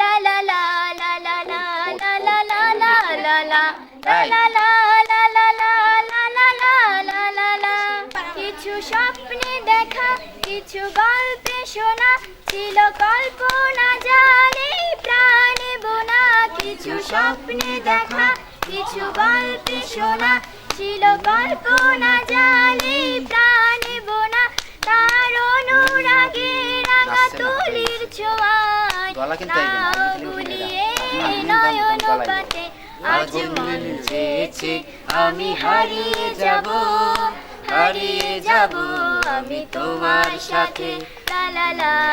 লা লা লা লা লা লা লা লা লা কিছু স্বপ্নে দেখা কিছু গল্পে শোনা ছিল কল্পনা জানে প্রাণে বোনা কিছু স্বপ্নে দেখা কিছু গল্পে শোনা ছিল কল্পনা জালে গলায়। পাতে আজ মন চেয়েছে আমি হারিয়ে যাব। হারিয়ে যাব আমি তোমার সাথে। লা।